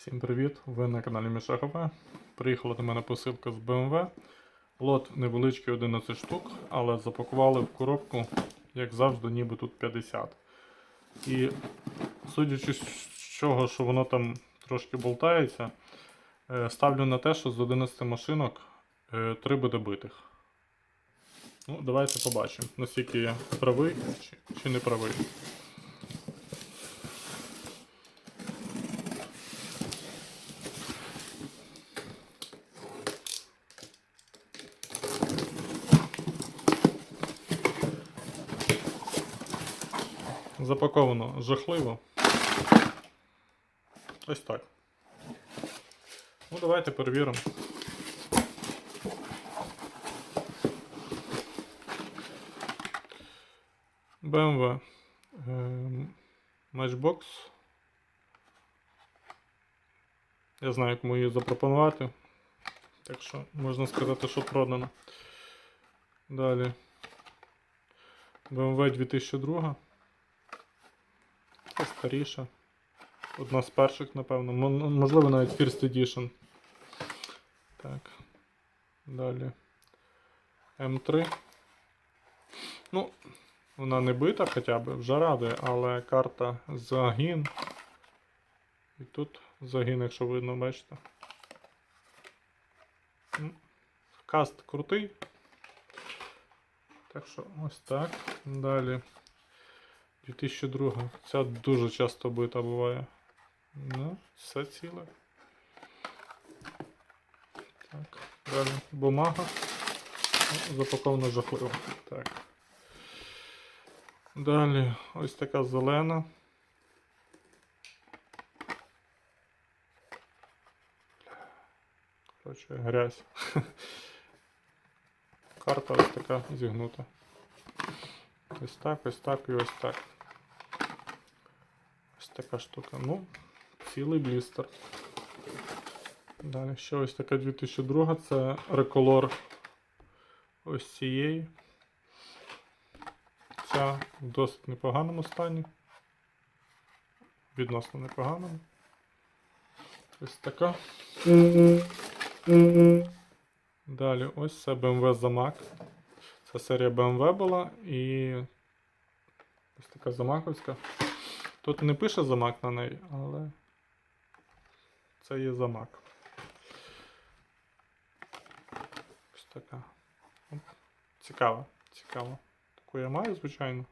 Всім привіт! Ви на каналі Міша ХВ. Приїхала до мене посилка з BMW. Лот невеличкий 11 штук, але запакували в коробку, як завжди, ніби тут 50. І судячи з чого, що воно там трошки болтається, е, ставлю на те, що з 11 машинок 3 буде битих. Ну, давайте побачимо, наскільки я правий чи не правий. Запаковано жахливо. Ось так. Ну, давайте перевіримо. BMW ем, Matchbox. Я знаю, кому її запропонувати. Так що можна сказати, що продано. Далі. BMW 2002. Це. Одна з перших, напевно. Можливо, навіть First Edition. Так. Далі. М3. Ну, вона не бита хоча б, вже радує, але карта загін. І тут загін, якщо видно, бачите. Каст крутий. Так що ось так. Далі. 2002. Ця дуже часто бита буває. Ну, все ціле. Так, далі бумага. Ну, Запакована жахливо. Так. Далі ось така зелена. Коротше, грязь. Карта ось така зігнута. Ось так, ось так і ось так. Така штука. Ну, цілий блістер. Далі ще ось така 2002 це реколор ось цієї. Ця в досить непоганому стані. Відносно непоганому. Ось така. Далі ось це BMW Замак. Це серія BMW була і ось така замаковська. Тут не пише замак на неї, але це є замак. Ось така. Цікаво, цікаво. Таку я маю, звичайно.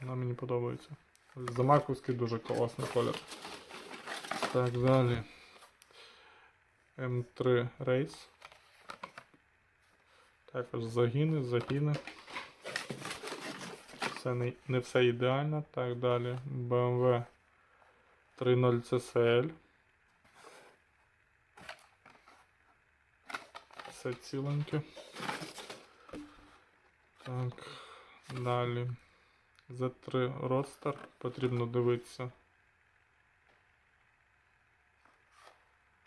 Вона мені подобається. Замаковський дуже класний колір. Так, далі. М3 Race. Також загини, загини. Це не, не все ідеально. Так далі. BMW 3.0 CCL. Все ціленьке. Так. Далі. Z3 Roadster. Потрібно дивитися.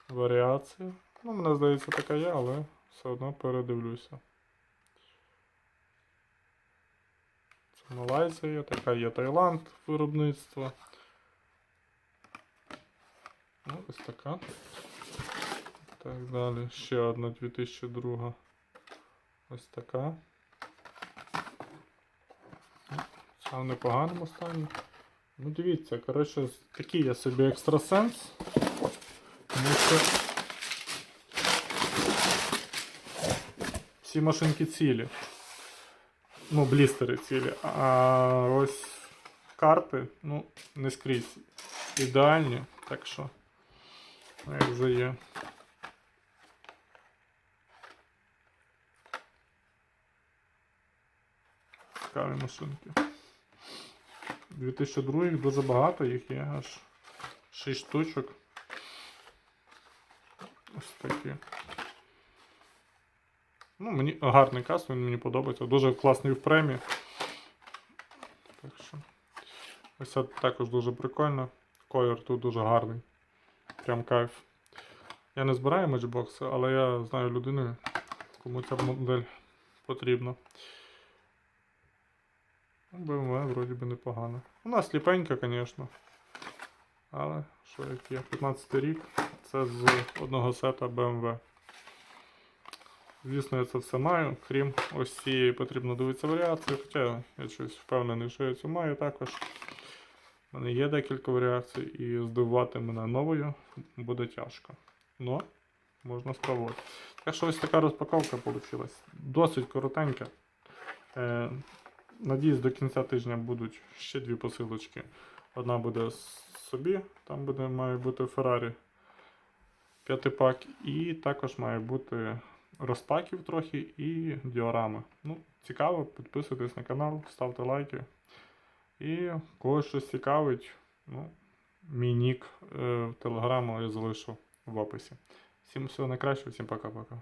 Варіації. Ну, мене здається, така є, але все одно передивлюся. Малайзія, така є Таїланд виробництво. Ну, ось така. Так, далі. Ще одна 2002. Ось така. Ця в непоганому стані. Ну, дивіться, коротше, такий я собі екстрасенс. Тому що всі машинки цілі. Ну, блістери цілі. А ось карти, ну, не скрізь ідеальні, так що, як вже є. Цікаві машинки. 2002 їх дуже багато, їх є аж 6 штучок. Ось такі. Ну, мені гарний кас, він мені подобається. Дуже класний в премі. Так що. Ось це також дуже прикольно. Колір тут дуже гарний. Прям кайф. Я не збираю матчбокси, але я знаю людину, кому ця модель потрібна. BMW вроді би непогано. Вона сліпенька, звісно. Але що як є 15 рік. Це з одного сета BMW. Звісно, я це все маю, крім ось цієї потрібно дивитися варіації, хоча я щось впевнений, що я цю маю також. У мене є декілька варіацій, і здивувати мене новою буде тяжко. Но можна спробувати. Так що ось така розпаковка вийшла. Досить коротенька. Е, надіюсь, до кінця тижня будуть ще дві посилочки. Одна буде собі, там буде, має бути Ferrari п'ятипак, і також має бути розпаків трохи і діорами. Ну, цікаво, підписуйтесь на канал, ставте лайки. І когось щось цікавить, ну, мій нік е, в телеграму я залишу в описі. Всім всього найкращого, всім пока-пока.